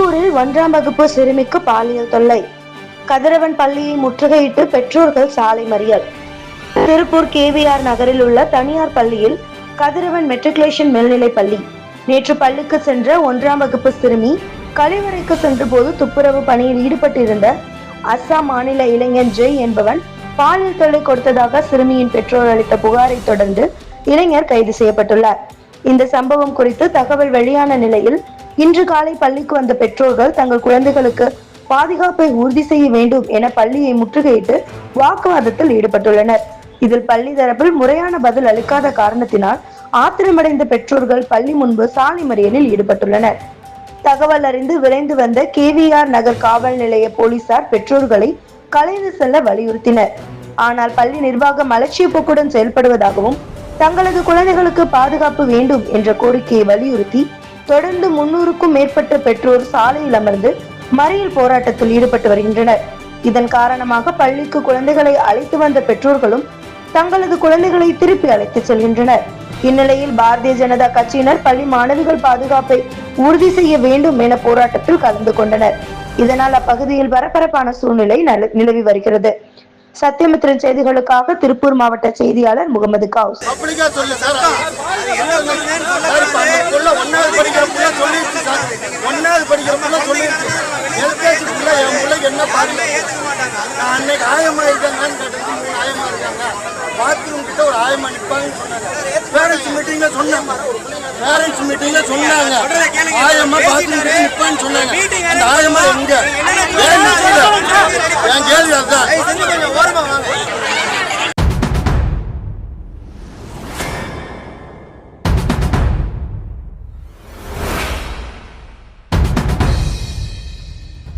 திருப்பூரில் ஒன்றாம் வகுப்பு சிறுமிக்கு பாலியல் தொல்லை. கதிரவன் பள்ளியை முற்றுகையிட்டு பெற்றோர்கள் சாலை மறியல். திருப்பூர் கேவிஆர் நகரில் உள்ள தனியார் பள்ளியில் கதிரவன் மெட்ரிகுலேஷன் மேல்நிலை பள்ளி. நேற்று பள்ளிக்கு சென்ற ஒன்றாம் வகுப்பு சிறுமி கழிவறைக்கு சென்ற போது துப்புரவு பணியில் ஈடுபட்டிருந்த அஸ்ஸாம் மாநில இளைஞன் ஜெய் என்பவன் பாலியல் தொல்லை கொடுத்ததாக சிறுமியின் பெற்றோர் அளித்த புகாரை தொடர்ந்து இளைஞர் கைது செய்யப்பட்டுள்ளார். இந்த சம்பவம் குறித்து தகவல் வெளியான நிலையில் இன்று காலை பள்ளிக்கு வந்த பெற்றோர்கள் தங்கள் குழந்தைகளுக்கு பாதுகாப்பை உறுதி செய்ய வேண்டும் என பள்ளியை முற்றுகையிட்டு வாக்குவாதத்தில் ஈடுபட்டுள்ளனர். இதில் பள்ளி தரப்பில் முறையான பதில் அளிக்காத காரணத்தினால் ஆத்திரமடைந்த பெற்றோர்கள் பள்ளி முன்பு சாலை மறியலில் ஈடுபட்டுள்ளனர். தகவல் அறிந்து விரைந்து வந்த கேவிஆர் நகர் காவல் நிலைய போலீசார் பெற்றோர்களை கலைந்து செல்ல வலியுறுத்தினர். ஆனால் பள்ளி நிர்வாகம் அலட்சிய போக்குடன் செயல்படுவதாகவும் தங்களது குழந்தைகளுக்கு பாதுகாப்பு வேண்டும் என்ற கோரிக்கையை வலியுறுத்தி தொடர்ந்து முன்னூறுக்கும் மேற்பட்ட பெற்றோர் சாலையில் அமர்ந்து மறியல் போராட்டத்தில் ஈடுபட்டு வருகின்றனர். இதன் காரணமாக பள்ளிக்கு குழந்தைகளை அழைத்து வந்த பெற்றோர்களும் தங்களது குழந்தைகளை திருப்பி அழைத்து செல்கின்றனர். இந்நிலையில் பாரதிய ஜனதா கட்சியினர் பள்ளி மாணவிகள் பாதுகாப்பை உறுதி செய்ய வேண்டும் என போராட்டத்தில் கலந்து கொண்டனர். இதனால் அப்பகுதியில் பரபரப்பான சூழ்நிலை நிலவி வருகிறது. சத்தியமித்திரன் செய்திகளுக்காக திருப்பூர் மாவட்ட செய்தியாளர் முகமது கவுஸ். அன்னைக்கு ஆயமா இருக்காங்கன்னு கேட்டதுக்கு மூணு ஆயமா இருக்காங்க. பாத்ரூம் கிட்ட ஒரு ஆயமா நிப்பாங்கன்னு சொன்னாங்க. பேரண்ட்ஸ் மீட்டிங்ல சொன்னாங்க. பேரண்ட்ஸ் மீட்டிங்ல சொன்னாங்க. ஆயமா பாத்ரூம் கிட்ட நிப்பான்னு சொன்னாங்க. அந்த ஆயமா எங்க ஏன் நிக்கல என்